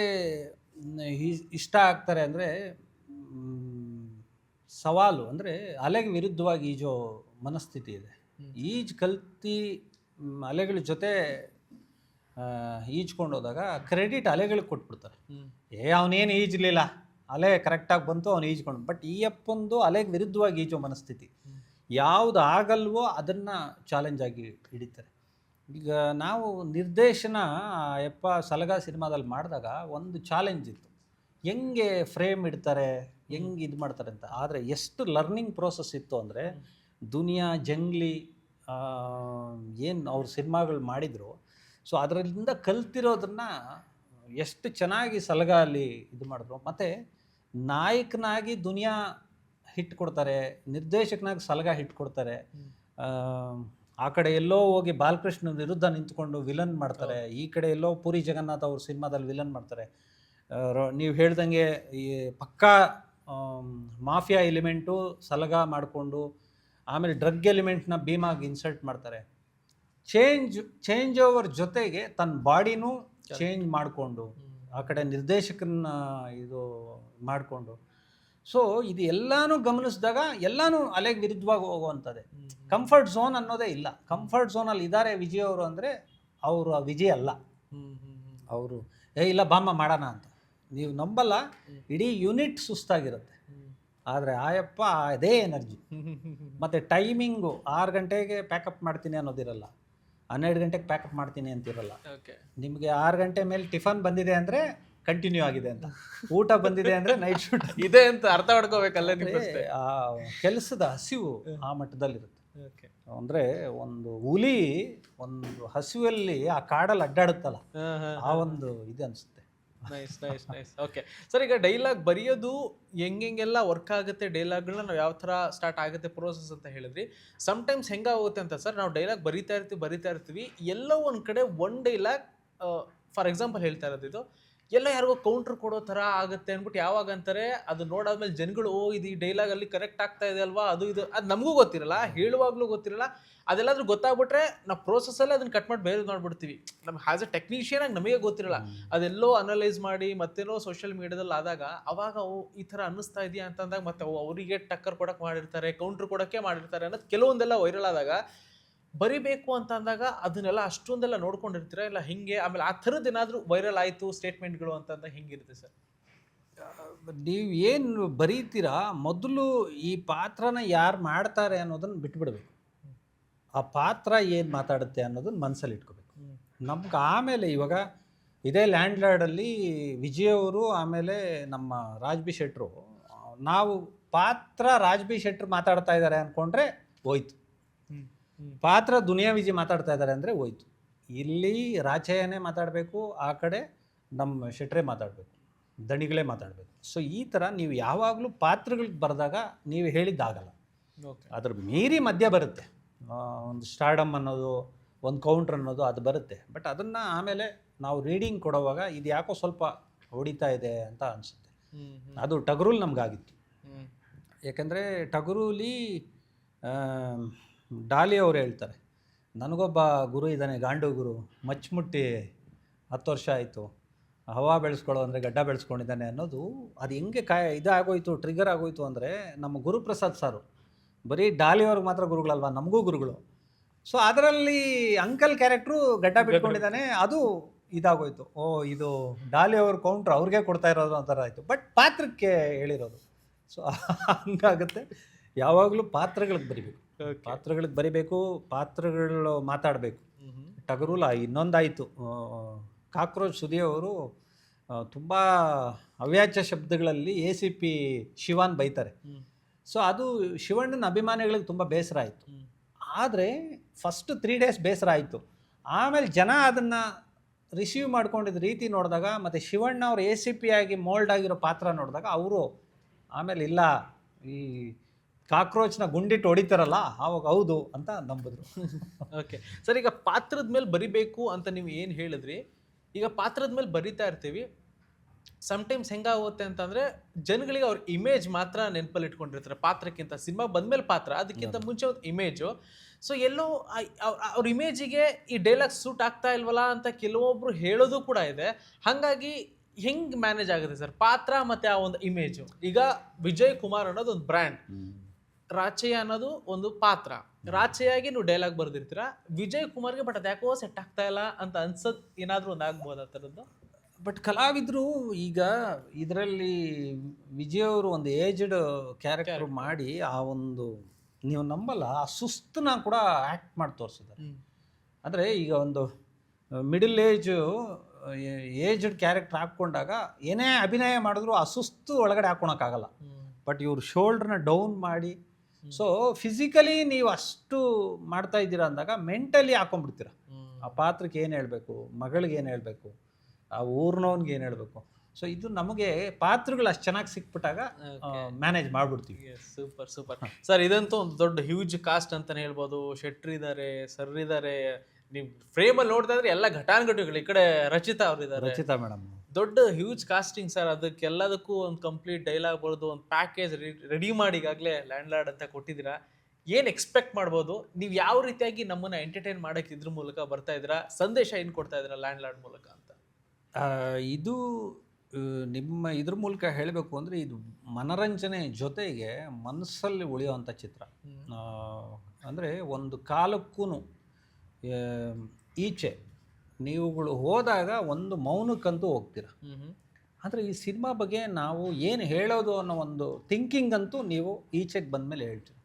ಇಷ್ಟ ಆಗ್ತಾರೆ ಅಂದರೆ ಸವಾಲು ಅಂದರೆ ಅಲೆಗೆ ವಿರುದ್ಧವಾಗಿ ಈಜೋ ಮನಸ್ಥಿತಿ ಇದೆ. ಈಜು ಕಲ್ತಿ ಅಲೆಗಳ ಜೊತೆ ಈಜ್ಕೊಂಡು ಹೋದಾಗ ಕ್ರೆಡಿಟ್ ಅಲೆಗಳಿಗೆ ಕೊಟ್ಬಿಡ್ತಾರೆ. ಏ ಅವನೇನು ಈಜಲಿಲ್ಲ. ಅಲೆ ಕರೆಕ್ಟಾಗಿ ಬಂತು ಅವ್ನು ಈಜ್ಕೊಂಡು ಬಟ್ ಈ ಅಪ್ಪೊಂದು ಅಲೆಗೆ ವಿರುದ್ಧವಾಗಿ ಈಜೋ ಮನಸ್ಥಿತಿ. ಯಾವುದು ಆಗಲ್ವೋ ಅದನ್ನು ಚಾಲೆಂಜ್ ಆಗಿ ಹಿಡಿತಾರೆ. ಈಗ ನಾವು ನಿರ್ದೇಶನ ಯಪ್ಪ ಸಲಗ ಸಿನಿಮಾದಲ್ಲಿ ಮಾಡಿದಾಗ ಒಂದು ಚಾಲೆಂಜ್ ಇತ್ತು. ಹೆಂಗೆ ಫ್ರೇಮ್ ಇಡ್ತಾರೆ ಹೆಂಗೆ ಇದು ಮಾಡ್ತಾರೆ ಅಂತ. ಆದರೆ ಎಷ್ಟು ಲರ್ನಿಂಗ್ ಪ್ರೋಸೆಸ್ ಇತ್ತು ಅಂದರೆ ದುನಿಯಾ ಜಂಗ್ಲಿ ಏನು ಅವ್ರ ಸಿನಿಮಾಗಳು ಮಾಡಿದರು ಸೊ ಅದರಿಂದ ಕಲ್ತಿರೋದನ್ನ ಎಷ್ಟು ಚೆನ್ನಾಗಿ ಸಲಗ ಅಲ್ಲಿ ಇದು ಮಾಡಿದ್ರು. ಮತ್ತು ನಾಯಕನಾಗಿ ದುನಿಯಾ ಹಿಟ್ ಕೊಡ್ತಾರೆ ನಿರ್ದೇಶಕನಾಗಿ ಸಲಗ ಹಿಟ್ ಕೊಡ್ತಾರೆ. ಆ, ಕಡೆ ಎಲ್ಲೋ ಹೋಗಿ ಬಾಲಕೃಷ್ಣ ವಿರುದ್ಧ ನಿಂತ್ಕೊಂಡು ವಿಲನ್ ಮಾಡ್ತಾರೆ. ಈ ಕಡೆ ಎಲ್ಲೋ ಪುರಿ ಜಗನ್ನಾಥ್ ಅವ್ರ ಸಿನಿಮಾದಲ್ಲಿ ವಿಲನ್ ಮಾಡ್ತಾರೆ. ನೀವು ಹೇಳ್ದಂಗೆ ಈ ಪಕ್ಕಾ ಮಾಫಿಯಾ ಎಲಿಮೆಂಟು ಸಲಗ ಮಾಡಿಕೊಂಡು ಆಮೇಲೆ ಡ್ರಗ್ ಎಲಿಮೆಂಟ್ನ ಭೀಮಾಗಿ ಇನ್ಸಲ್ಟ್ ಮಾಡ್ತಾರೆ. ಚೇಂಜ್ ಚೇಂಜ್ ಓವರ್ ಜೊತೆಗೆ ತನ್ನ ಬಾಡಿನೂ ಚೇಂಜ್ ಮಾಡಿಕೊಂಡು ಆ ಕಡೆ ನಿರ್ದೇಶಕರನ್ನ ಇದು ಮಾಡಿಕೊಂಡು. ಸೊ ಇದು ಎಲ್ಲಾನು ಗಮನಿಸಿದಾಗ ಎಲ್ಲಾನು ಅಲೆಗೆ ವಿರುದ್ಧವಾಗಿ ಹೋಗುವಂಥದ್ದೇ. ಕಂಫರ್ಟ್ ಝೋನ್ ಅನ್ನೋದೇ ಇಲ್ಲ. ಕಂಫರ್ಟ್ ಝೋನಲ್ಲಿ ಇದ್ದಾರೆ ವಿಜಯ್ ಅವರು ಅಂದರೆ ಅವರು ಆ ವಿಜಯ್ ಅಲ್ಲ. ಅವರು ಏ ಇಲ್ಲ ಬಾಮ್ಮ ಮಾಡೋಣ ಅಂತ. ನೀವು ನಂಬಲ್ಲ ಇಡೀ ಯೂನಿಟ್ ಸುಸ್ತಾಗಿರುತ್ತೆ. ಆದರೆ ಆಯಪ್ಪ ಅದೇ ಎನರ್ಜಿ ಮತ್ತು ಟೈಮಿಂಗು ಆರು ಗಂಟೆಗೆ ಪ್ಯಾಕಪ್ ಮಾಡ್ತೀನಿ ಅನ್ನೋದಿರಲ್ಲ. ಹನ್ನೆರಡು ಗಂಟೆಗೆ ಪ್ಯಾಕಪ್ ಮಾಡ್ತೀನಿ ಅಂತಿರಲ್ಲ. ಓಕೆ ನಿಮಗೆ ಆರು ಗಂಟೆ ಮೇಲೆ ಟಿಫನ್ ಬಂದಿದೆ ಅಂದರೆ ಕಂಟಿನ್ಯೂ ಆಗಿದೆ ಅಂತ. ಊಟ ಬಂದಿದೆ ಅಂದರೆ ನೈಟ್ ಶೂಟ್ ಇದೆ ಅಂತ ಅರ್ಥ ಮಾಡ್ಕೋಬೇಕಲ್ಲ ಆ ಕೆಲಸದ ಹಸಿವು ಆ ಮಟ್ಟದಲ್ಲಿರುತ್ತೆ. ಓಕೆ ಅಂದರೆ ಒಂದು ಹುಲಿ ಒಂದು ಹಸಿವಲ್ಲಿ ಆ ಕಾಡಲ್ಲಿ ಅಡ್ಡಾಡುತ್ತಲ್ಲ ಆ ಒಂದು ಇದು ಅನಿಸುತ್ತೆ. Nice nice nice okay sir ಈಗ ಡೈಲಾಗ್ ಬರೆಯೋದು ಹೆಂಗೆಲ್ಲ ವರ್ಕ್ ಆಗುತ್ತೆ ಡೈಲಾಗ್ಗಳನ್ನ ನಾವು ಯಾವ ಥರ ಸ್ಟಾರ್ಟ್ ಆಗುತ್ತೆ ಪ್ರೋಸೆಸ್ ಅಂತ ಹೇಳಿದ್ರಿ. ಸಮ್ಟೈಮ್ಸ್ ಹೆಂಗಾಗುತ್ತೆ ಅಂತ ಸರ್ ನಾವು ಡೈಲಾಗ್ ಬರಿತಾ ಇರ್ತೀವಿ ಬರಿತಾ ಇರ್ತೀವಿ. ಎಲ್ಲೋ ಒಂದು ಕಡೆ ಒನ್ ಡೈಲಾಗ್ ಫಾರ್ ಎಕ್ಸಾಂಪಲ್ ಹೇಳ್ತಾ ಇರೋದು ಇದು. ಎಲ್ಲ ಯಾರಿಗೋ ಕೌಂಟರ್ ಕೊಡೋ ಥರ ಆಗುತ್ತೆ ಅಂದ್ಬಿಟ್ಟು ಯಾವಾಗ ಅಂತಾರೆ ಅದು ನೋಡಾದ್ಮೇಲೆ ಜನಗಳು ಓ ಇದು ಈ ಡೈಲಾಗ್ ಅಲ್ಲಿ ಕರೆಕ್ಟ್ ಆಗ್ತಾ ಇದೆ ಅಲ್ವಾ ಅದು ಇದು ಅದು ನಮಗೂ ಗೊತ್ತಿರಲ್ಲ ಹೇಳುವಾಗಲೂ ಗೊತ್ತಿರಲ್ಲ ಅದೆಲ್ಲಾದ್ರೂ ಗೊತ್ತಾಗ್ಬಿಟ್ರೆ ನಾವು ಪ್ರೋಸೆಸ್ಸಲ್ಲೇ ಅದನ್ನ ಕಟ್ ಮಾಡಿ ಬೇರೆ ಮಾಡ್ಬಿಡ್ತೀವಿ. ನಮ್ಗೆ ಆಸ್ ಎ ಟೆಕ್ನಿಷಿಯನ್ ಆಗಿ ನಮಗೆ ಗೊತ್ತಿರಲ್ಲ. ಅದೆಲ್ಲೋ ಅನಲೈಸ್ ಮಾಡಿ ಮತ್ತೇನೋ ಸೋಷಿಯಲ್ ಮೀಡಿಯಾದಲ್ಲಿ ಆದಾಗ ಅವಾಗ ಅವು ಈ ಥರ ಅನ್ನಿಸ್ತಾ ಇದೆಯಾ ಅಂತಂದಾಗ ಮತ್ತೆ ಅವು ಅವರಿಗೆ ಟಕ್ಕರ್ ಕೊಡೋಕೆ ಮಾಡಿರ್ತಾರೆ ಕೌಂಟ್ರ್ ಕೊಡೋಕ್ಕೆ ಮಾಡಿರ್ತಾರೆ ಅನ್ನೋದು ಕೆಲವೊಂದೆಲ್ಲ ವೈರಲ್ ಆದಾಗ ಬರಿಬೇಕು ಅಂತ ಅಂದಾಗ ಅದನ್ನೆಲ್ಲ ಅಷ್ಟೊಂದೆಲ್ಲ ನೋಡ್ಕೊಂಡಿರ್ತೀರ? ಇಲ್ಲ ಹಿಂಗೆ ಆಮೇಲೆ ಆ ಥರದ್ದು ಏನಾದರೂ ವೈರಲ್ ಆಯಿತು ಸ್ಟೇಟ್ಮೆಂಟ್ಗಳು ಅಂತಂದಾಗ ಹಿಂಗಿರುತ್ತೆ ಸರ್? ನೀವು ಏನು ಬರೀತೀರಾ? ಮೊದಲು ಈ ಪಾತ್ರನ ಯಾರು ಮಾಡ್ತಾರೆ ಅನ್ನೋದನ್ನು ಬಿಟ್ಬಿಡ್ಬೇಕು. ಆ ಪಾತ್ರ ಏನು ಮಾತಾಡುತ್ತೆ ಅನ್ನೋದನ್ನ ಮನಸ್ಸಲ್ಲಿ ಇಟ್ಕೋಬೇಕು. ನಮ್ಗೆ ಆಮೇಲೆ ಇವಾಗ ಇದೇ ಲ್ಯಾಂಡ್ ಲಾರ್ಡಲ್ಲಿ ವಿಜಯ್ ಅವರು ಆಮೇಲೆ ನಮ್ಮ ರಾಜ್ಬಿ ಶೆಟ್ರು ನಾವು ಪಾತ್ರ ರಾಜ್ಬಿ ಶೆಟ್ರು ಮಾತಾಡ್ತಾ ಇದ್ದಾರೆ ಅಂದ್ಕೊಂಡ್ರೆ ಹೋಯ್ತು. ಪಾತ್ರ ದುನಿಯಾ ವಿಜಿ ಮಾತಾಡ್ತಾ ಇದ್ದಾರೆ ಅಂದರೆ ಹೋಯ್ತು. ಇಲ್ಲಿ ರಾಚಯ್ಯನೇ ಮಾತಾಡಬೇಕು ಆ ಕಡೆ ನಮ್ಮ ಶೆಟ್ರೆ ಮಾತಾಡಬೇಕು ದಣಿಗಳೇ ಮಾತಾಡಬೇಕು. ಸೊ ಈ ಥರ ನೀವು ಯಾವಾಗಲೂ ಪಾತ್ರಗಳಿಗೆ ಬರೆದಾಗ ನೀವು ಹೇಳಿದ್ದಾಗಲ್ಲ. ಓಕೆ ಅದ್ರ ಮೀರಿ ಮಧ್ಯ ಬರುತ್ತೆ. ಒಂದು ಸ್ಟಾರ್ಡಮ್ ಅನ್ನೋದು ಒಂದು ಕೌಂಟ್ರ್ ಅನ್ನೋದು ಅದು ಬರುತ್ತೆ. ಬಟ್ ಅದನ್ನು ಆಮೇಲೆ ನಾವು ರೀಡಿಂಗ್ ಕೊಡುವಾಗ ಇದು ಯಾಕೋ ಸ್ವಲ್ಪ ಹೊಡಿತಾ ಇದೆ ಅಂತ ಅನಿಸುತ್ತೆ. ಅದು ಟಗರೂಲ್ ನಮಗಾಗಿತ್ತು. ಯಾಕಂದರೆ ಟಗರೂಲಿ ಡಾಲಿ ಅವರು ಹೇಳ್ತಾರೆ ನನಗೊಬ್ಬ ಗುರು ಇದ್ದಾನೆ ಗಾಂಡು ಗುರು ಮಚ್ಮುಟ್ಟಿ ಹತ್ತು ವರ್ಷ ಆಯಿತು ಹವಾ ಬೆಳೆಸ್ಕೊಳ್ಳೋ ಅಂದರೆ ಗಡ್ಡ ಬೆಳೆಸ್ಕೊಂಡಿದ್ದಾನೆ ಅನ್ನೋದು ಅದು ಹೆಂಗೆ ಕಾಯ ಇದಾಗೋಯಿತು ಟ್ರಿಗರ್ ಆಗೋಯ್ತು ಅಂದರೆ ನಮ್ಮ ಗುರುಪ್ರಸಾದ್ ಸಾರು ಬರೀ ಡಾಲಿಯವ್ರಿಗೆ ಮಾತ್ರ ಗುರುಗಳಲ್ವಾ ನಮಗೂ ಗುರುಗಳು. ಸೊ ಅದರಲ್ಲಿ ಅಂಕಲ್ ಕ್ಯಾರೆಕ್ಟ್ರು ಗಡ್ಡ ಬಿಟ್ಕೊಂಡಿದ್ದಾನೆ ಅದು ಇದಾಗೋಯ್ತು. ಓ ಇದು ಡಾಲಿ ಅವ್ರ ಕೌಂಟ್ರ್ ಅವ್ರಿಗೆ ಕೊಡ್ತಾ ಇರೋದು ಅಂತಾರ ಆಯಿತು. ಬಟ್ ಪಾತ್ರಕ್ಕೆ ಹೇಳಿರೋದು. ಸೊ ಹಂಗಾಗುತ್ತೆ. ಯಾವಾಗಲೂ ಪಾತ್ರಗಳಿಗೆ ಬರಿಬೇಕು. ಪಾತ್ರಗಳಿಗೆ ಬರಿಬೇಕು ಪಾತ್ರಗಳು ಮಾತಾಡಬೇಕು. ಟಗರೂಲ ಇನ್ನೊಂದಾಯಿತು. ಕಾಕ್ರೋಚ್ ಸುದಿ ಅವರು ತುಂಬ ಅವ್ಯಾಚ್ಯ ಶಬ್ದಗಳಲ್ಲಿ ಎ ಸಿ ಪಿ ಶಿವಾನ್ ಬೈತಾರೆ. ಸೊ ಅದು ಶಿವಣ್ಣನ ಅಭಿಮಾನಿಗಳಿಗೆ ತುಂಬ ಬೇಸರ ಆಯಿತು. ಆದರೆ ಫಸ್ಟ್ ತ್ರೀ ಡೇಸ್ ಬೇಸರ ಆಯಿತು. ಆಮೇಲೆ ಜನ ಅದನ್ನು ರಿಸೀವ್ ಮಾಡ್ಕೊಂಡಿದ್ದ ರೀತಿ ನೋಡಿದಾಗ ಮತ್ತು ಶಿವಣ್ಣ ಅವರು ಎ ಸಿ ಪಿ ಆಗಿ ಮೋಲ್ಡ್ ಆಗಿರೋ ಪಾತ್ರ ನೋಡಿದಾಗ ಅವರು ಆಮೇಲೆ ಇಲ್ಲ ಈ ಕಾಕ್ರೋಚ್ನ ಗುಂಡಿಟ್ಟು ಹೊಡಿತಾರಲ್ಲ ಆವಾಗ ಹೌದು ಅಂತ ನಂಬಿದ್ರು. ಓಕೆ ಸರ್ ಈಗ ಪಾತ್ರದ ಮೇಲೆ ಬರಿಬೇಕು ಅಂತ ನೀವು ಏನು ಹೇಳಿದ್ರಿ? ಈಗ ಪಾತ್ರದ ಮೇಲೆ ಬರಿತಾ ಇರ್ತೀವಿ. ಸಮ್ಟೈಮ್ಸ್ ಹೆಂಗಾಗುತ್ತೆ ಅಂತಂದ್ರೆ ಜನಗಳಿಗೆ ಅವ್ರ ಇಮೇಜ್ ಮಾತ್ರ ನೆನಪಲ್ಲಿ ಇಟ್ಕೊಂಡಿರ್ತಾರೆ. ಪಾತ್ರಕ್ಕಿಂತ ಸಿನಿಮಾ ಬಂದ್ಮೇಲೆ ಪಾತ್ರ ಅದಕ್ಕಿಂತ ಮುಂಚೆ ಒಂದು ಇಮೇಜು ಸೊ ಎಲ್ಲೋ ಅವ್ರ ಇಮೇಜಿಗೆ ಈ ಡೈಲಾಗ್ ಸೂಟ್ ಆಗ್ತಾ ಇಲ್ವಲ್ಲ ಅಂತ ಕೆಲವೊಬ್ರು ಹೇಳೋದು ಕೂಡ ಇದೆ. ಹಾಗಾಗಿ ಹೆಂಗ್ ಮ್ಯಾನೇಜ್ ಆಗುತ್ತೆ ಸರ್? ಪಾತ್ರ ಮತ್ತೆ ಆ ಒಂದು ಇಮೇಜು ಈಗ ವಿಜಯ್ ಕುಮಾರ್ ಅನ್ನೋದು ಒಂದು ಬ್ರ್ಯಾಂಡ್ ರಾಚಯ್ಯ ಅನ್ನೋದು ಒಂದು ಪಾತ್ರ. ರಾಚೆಯಾಗಿ ನೀವು ಡೈಲಾಗ್ ಬರ್ದಿರ್ತೀರಾ? ವಿಜಯ್ ಕುಮಾರ್ಗೆ ಬಟ್ ಅದು ಯಾಕೋ ಸೆಟ್ ಆಗ್ತಾ ಇಲ್ಲ ಅಂತ ಅನ್ಸದ್ ಏನಾದರೂ ಒಂದು ಆಗ್ಬೋದು ಆ ಥರದ್ದು ಬಟ್ ಕಲಾವಿದರು ಈಗ ಇದರಲ್ಲಿ ವಿಜಯ್ ಅವರು ಒಂದು ಏಜ್ಡ್ ಕ್ಯಾರೆಕ್ಟರ್ ಮಾಡಿ ಆ ಒಂದು ನೀವು ನಂಬಲ್ಲ ಆ ಸುಸ್ತನ ಕೂಡ ಆ್ಯಕ್ಟ್ ಮಾಡಿ ತೋರಿಸಿದ್ದಾರೆ. ಅಂದರೆ ಈಗ ಒಂದು ಮಿಡಲ್ ಏಜು ಏಜ್ಡ್ ಕ್ಯಾರೆಕ್ಟರ್ ಹಾಕ್ಕೊಂಡಾಗ ಏನೇ ಅಭಿನಯ ಮಾಡಿದ್ರು ಆ ಸುಸ್ತು ಒಳಗಡೆ ಹಾಕ್ಕೊಳಕ್ಕಾಗಲ್ಲ ಬಟ್ ಇವ್ರು ಶೋಲ್ಡ್ರನ್ನ ಡೌನ್ ಮಾಡಿ ಸೊ ಫಿಸಿಕಲಿ ನೀವು ಅಷ್ಟು ಮಾಡ್ತಾ ಇದ್ದೀರಾ ಅಂದಾಗ ಮೆಂಟಲಿ ಹಾಕೊಂಡ್ಬಿಡ್ತೀರ. ಆ ಪಾತ್ರಕ್ಕೆ ಏನು ಹೇಳಬೇಕು ಮಗಳಿಗೆ ಏನು ಹೇಳಬೇಕು ಆ ಊರ್ನವನ್ಗೆ ಏನು ಹೇಳಬೇಕು. ಸೊ ಇದು ನಮಗೆ ಪಾತ್ರಗಳು ಅಷ್ಟು ಚೆನ್ನಾಗಿ ಸಿಕ್ಬಿಟ್ಟಾಗ ಮ್ಯಾನೇಜ್ ಮಾಡ್ಬಿಡ್ತೀವಿ. ಸೂಪರ್ ಸೂಪರ್ ಸರ್ ಇದಂತೂ ಒಂದು ದೊಡ್ಡ ಹ್ಯೂಜ್ ಕಾಸ್ಟ್ ಅಂತಲೇ ಹೇಳ್ಬೋದು. ಶೆಟ್ರ್ ಇದ್ದಾರೆ ಸರ್ ಇದ್ದಾರೆ ನೀವು ಫ್ರೇಮಲ್ಲಿ ನೋಡ್ತಾ ಇದ್ರೆ ಎಲ್ಲ ಘಟಾನುಘಟಿಗಳು ಈ ಕಡೆ ರಚಿತಾ ಅವ್ರಿದ್ದಾರೆ. ರಚಿತಾ ಮೇಡಮ್. ದೊಡ್ಡ ಹ್ಯೂಜ್ ಕಾಸ್ಟಿಂಗ್ ಸರ್ ಅದಕ್ಕೆಲ್ಲದಕ್ಕೂ ಒಂದು ಕಂಪ್ಲೀಟ್ ಡೈಲಾಗ್ ಬರೋದು ಒಂದು ಪ್ಯಾಕೇಜ್ ರೆಡಿ ಮಾಡಿ ಈಗಾಗಲೇ ಲ್ಯಾಂಡ್ ಲಾರ್ಡ್ ಅಂತ ಕೊಟ್ಟಿದ್ದೀರಾ? ಏನು ಎಕ್ಸ್ಪೆಕ್ಟ್ ಮಾಡ್ಬೋದು? ನೀವು ಯಾವ ರೀತಿಯಾಗಿ ನಮ್ಮನ್ನು ಎಂಟರ್ಟೈನ್ ಮಾಡೋಕ್ಕೆ ಇದ್ರ ಮೂಲಕ ಬರ್ತಾ ಇದ್ದೀರಾ? ಸಂದೇಶ ಏನು ಕೊಡ್ತಾ ಇದ್ದೀರಾ ಲ್ಯಾಂಡ್ ಲಾರ್ಡ್ ಮೂಲಕ ಅಂತ? ಇದು ನಿಮ್ಮ ಇದ್ರ ಮೂಲಕ ಹೇಳಬೇಕು ಅಂದರೆ ಇದು ಮನರಂಜನೆ ಜೊತೆಗೆ ಮನಸ್ಸಲ್ಲಿ ಉಳಿಯುವಂಥ ಚಿತ್ರ. ಅಂದರೆ ಒಂದು ಕಾಲಕ್ಕೂ ಈಚೆ ನೀವುಗಳು ಹೋದಾಗ ಒಂದು ಮೌನಕ್ಕಂತೂ ಹೋಗ್ತೀರ. ಆದರೆ ಈ ಸಿನಿಮಾ ಬಗ್ಗೆ ನಾವು ಏನು ಹೇಳೋದು ಅನ್ನೋ ಒಂದು ಥಿಂಕಿಂಗ್ ಅಂತೂ ನೀವು ಈಚೆಗೆ ಬಂದಮೇಲೆ ಹೇಳ್ತೀರಿ.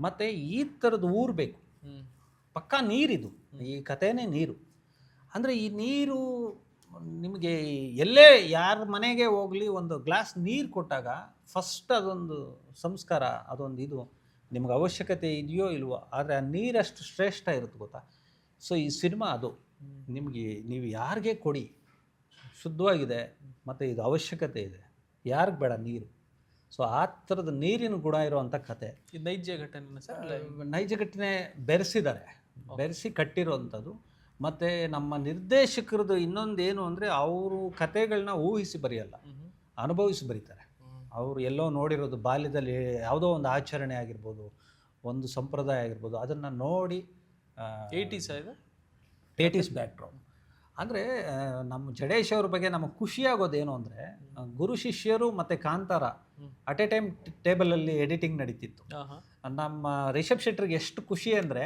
ಮತ್ತು ಈ ಥರದ್ದು ಊರು ಬೇಕು. ಪಕ್ಕಾ ನೀರಿದು. ಈ ಕಥೆನೇ ನೀರು. ಅಂದರೆ ಈ ನೀರು ನಿಮಗೆ ಎಲ್ಲೇ ಯಾರ ಮನೆಗೆ ಹೋಗಲಿ ಒಂದು ಗ್ಲಾಸ್ ನೀರು ಕೊಟ್ಟಾಗ ಫಸ್ಟ್ ಅದೊಂದು ಸಂಸ್ಕಾರ ಅದೊಂದು ಇದು ನಿಮ್ಗೆ ಅವಶ್ಯಕತೆ ಇದೆಯೋ ಇಲ್ವೋ ಆದರೆ ಆ ನೀರಷ್ಟು ಶ್ರೇಷ್ಠ ಇರುತ್ತೆ ಗೊತ್ತಾ? ಸೊ ಈ ಸಿನಿಮಾ ಅದು. ನಿಮಗೆ ನೀವು ಯಾರಿಗೆ ಕೊಡಿ? ಶುದ್ಧವಾಗಿದೆ ಮತ್ತು ಇದು ಅವಶ್ಯಕತೆ ಇದೆ. ಯಾರಿಗೆ ಬೇಡ? ನೀರು. ಸೊ ಆ ಥರದ ನೀರಿನ ಗುಣ ಇರುವಂಥ ಕತೆ. ನೈಜ ಘಟನೆ ಸರ್ ನೈಜ ಘಟನೆ ಬೆರೆಸಿದ್ದಾರೆ. ಬೆರೆಸಿ ಕಟ್ಟಿರುವಂಥದ್ದು. ಮತ್ತು ನಮ್ಮ ನಿರ್ದೇಶಕರದು ಇನ್ನೊಂದೇನು ಏನು ಅಂದರೆ ಅವರು ಕತೆಗಳನ್ನ ಊಹಿಸಿ ಬರೆಯಲ್ಲ. ಅನುಭವಿಸಿ ಬರೀತಾರೆ. ಅವರು ಎಲ್ಲೋ ನೋಡಿರೋದು ಬಾಲ್ಯದಲ್ಲಿ ಯಾವುದೋ ಒಂದು ಆಚರಣೆ ಆಗಿರ್ಬೋದು ಒಂದು ಸಂಪ್ರದಾಯ ಆಗಿರ್ಬೋದು ಅದನ್ನು ನೋಡಿ ಏಯ್ಟಿ ಇದು? ಏಟೀಸ್ ಬ್ಯಾಕ್ಡ್ರಾಪ್ ಅಂದರೆ ನಮ್ಮ ಜಡೇಶ್ ಅವ್ರ ಬಗ್ಗೆ ನಮಗೆ ಖುಷಿಯಾಗೋದೇನು ಅಂದರೆ ಗುರು ಶಿಷ್ಯರು ಮತ್ತು ಕಾಂತಾರ ಅಟ್ ಎ ಟೈಮ್ ಟೇಬಲಲ್ಲಿ ಎಡಿಟಿಂಗ್ ನಡೀತಿತ್ತು. ನಮ್ಮ ರಿಷಬ್ ಶೆಟ್ರಿಗೆ ಎಷ್ಟು ಖುಷಿ ಅಂದರೆ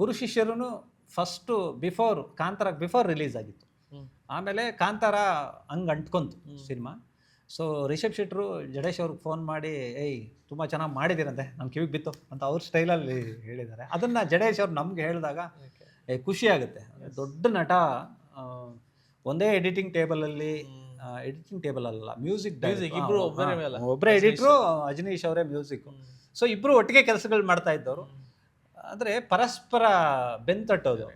Guru Shishyaru first before Kantara before release ಆಗಿತ್ತು. ಆಮೇಲೆ ಕಾಂತಾರ ಹಂಗೆ ಅಂಟ್ಕೊಂತು ಸಿನಿಮಾ. ಸೊ ರಿಷಬ್ ಶೆಟ್ರು ಜಡೇಶ್ ಅವ್ರಿಗೆ ಫೋನ್ ಮಾಡಿ ಏಯ್ ತುಂಬ ಚೆನ್ನಾಗಿ ಮಾಡಿದ್ದೀರಂತೆ ನಮ್ಮ ಕಿವಿಗೆ ಬಿತ್ತು ಅಂತ ಅವ್ರ ಸ್ಟೈಲಲ್ಲಿ ಹೇಳಿದ್ದಾರೆ. ಅದನ್ನು ಜಡೇಶ್ ಅವ್ರು ನಮ್ಗೆ ಹೇಳಿದಾಗ ಖುಷಿ ಆಗುತ್ತೆ ದೊಡ್ಡ ನಟ ಒಂದೇ ಎಡಿಟಿಂಗ್ ಟೇಬಲಲ್ಲಿ ಎಡಿಟಿಂಗ್ ಟೇಬಲ್ ಅಲ್ಲ. ಮ್ಯೂಸಿಕ್ ಒಬ್ಬರೇ ಎಡಿಟ್ರು ಅಜನೀಶ್ ಅವರೇ ಮ್ಯೂಸಿಕ್ ಸೊ ಇಬ್ರು ಒಟ್ಟಿಗೆ ಕೆಲಸಗಳು ಮಾಡ್ತಾ ಇದ್ದವರು. ಅಂದರೆ ಪರಸ್ಪರ ಬೆಂತಟ್ಟೋದು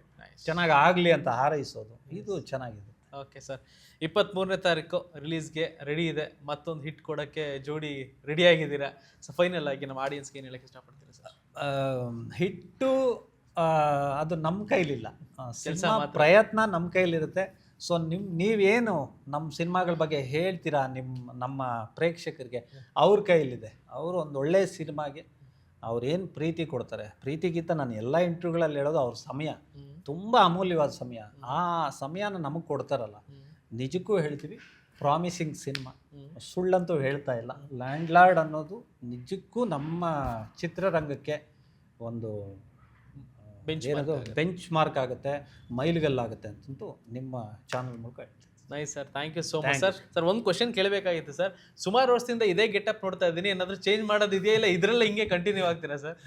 ಚೆನ್ನಾಗಿ ಆಗಲಿ ಅಂತ ಹಾರೈಸೋದು ಇದು ಚೆನ್ನಾಗಿದೆ. ಓಕೆ ಸರ್ ಇಪ್ಪತ್ತ್ಮೂರನೇ ತಾರೀಕು ರಿಲೀಸ್ಗೆ ರೆಡಿ ಇದೆ. ಮತ್ತೊಂದು ಹಿಟ್ ಕೊಡೋಕ್ಕೆ ಜೋಡಿ ರೆಡಿ ಆಗಿದ್ದೀರಾ? ಸೊ ಫೈನಲ್ ಆಗಿ ನಮ್ಮ ಆಡಿಯನ್ಸ್ಗೆ ಏನು ಹೇಳಕ್ಕೆ ಇಷ್ಟಪಡ್ತೀರಾ ಸರ್ ಹಿಟ್ಟು ಅದು ನಮ್ಮ ಕೈಲಿಲ್ಲ. ಸಿನಿಮಾ ಪ್ರಯತ್ನ ನಮ್ಮ ಕೈಲಿರುತ್ತೆ. ಸೊ ನಿಮ್ ನೀವೇನು ನಮ್ಮ ಸಿನಿಮಾಗಳ ಬಗ್ಗೆ ಹೇಳ್ತೀರಾ ನಿಮ್ಮ ನಮ್ಮ ಪ್ರೇಕ್ಷಕರಿಗೆ? ಅವ್ರ ಕೈಲಿದೆ. ಅವರು ಒಂದು ಒಳ್ಳೆ ಸಿನಿಮಾಗೆ ಅವ್ರೇನು ಪ್ರೀತಿ ಕೊಡ್ತಾರೆ? ಪ್ರೀತಿಗಿಂತ ನಾನು ಎಲ್ಲ ಇಂಟರ್ವ್ಯೂಗಳಲ್ಲಿ ಹೇಳೋದು ಅವ್ರ ಸಮಯ. ತುಂಬ ಅಮೂಲ್ಯವಾದ ಸಮಯ. ಆ ಸಮಯನ ನಮಗೆ ಕೊಡ್ತಾರಲ್ಲ. ನಿಜಕ್ಕೂ ಹೇಳ್ತೀವಿ ಪ್ರಾಮಿಸಿಂಗ್ ಸಿನಿಮಾ. ಸುಳ್ಳಂತೂ ಹೇಳ್ತಾ ಇಲ್ಲ. ಲ್ಯಾಂಡ್ಲಾರ್ಡ್ ಅನ್ನೋದು ನಿಜಕ್ಕೂ ನಮ್ಮ ಚಿತ್ರರಂಗಕ್ಕೆ ಒಂದು ಏನದು? ಬೆಂಚ್ ಮಾರ್ಕ್ ಆಗುತ್ತೆ ಮೈಲ್ಗಲ್ಲಾಗುತ್ತೆ ಅಂತಂತೂ ನಿಮ್ಮ ಚಾನಲ್ ಮೂಲಕ ಹೇಳ್ತೀನಿ. Nice sir thank you so much sir sir ಒಂದು ಕ್ವಶನ್ ಕೇಳಬೇಕಾಗಿತ್ತು ಸರ್ ಸುಮಾರು ವರ್ಷದಿಂದ ಇದೇ ಗೆಟಪ್ ನೋಡ್ತಾ ಇದ್ದೀನಿ. ಏನಾದರೂ ಚೇಂಜ್ ಮಾಡೋದು ಇದೆಯಾ ಇಲ್ಲ? ಇದರಲ್ಲೇ ಹಿಂಗೆ ಕಂಟಿನ್ಯೂ ಆಗ್ತೀರಾ ಸರ್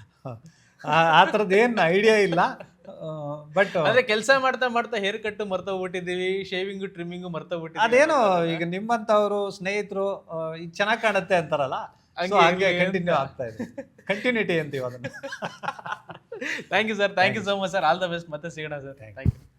ಆ- ಥರದ್ದು ಏನು ಐಡಿಯಾ ಇಲ್ಲ. ಬಟ್ ಅದೇ ಕೆಲಸ ಮಾಡ್ತಾ ಮಾಡ್ತಾ ಹೇರ್ ಕಟ್ ಮರ್ತೋಗ್ಬಿಟ್ಟಿದ್ದೀವಿ ಶೇವಿಂಗು ಟ್ರಿಮ್ಮಿಂಗು ಮರ್ತೋಗ್ಬಿಟ್ಟಿದ್ದೀವಿ ಅದೇನೋ ಈಗ ನಿಮ್ಮಂಥವ್ರು ಸ್ನೇಹಿತರು ಇದು ಚೆನ್ನಾಗಿ ಕಾಣುತ್ತೆ ಅಂತಾರಲ್ಲ? ಹಂಗೆ ಕಂಟಿನ್ಯೂ ಆಗ್ತಾ ಇದೆ. ಕಂಟಿನ್ಯೂಟಿ ಅಂತೀವಿ ಅದನ್ನು. Thank you sir thank you so much sir all the best ಮತ್ತೆ ಸಿಗೋಣ ಸರ್ ಥ್ಯಾಂಕ್ ಯು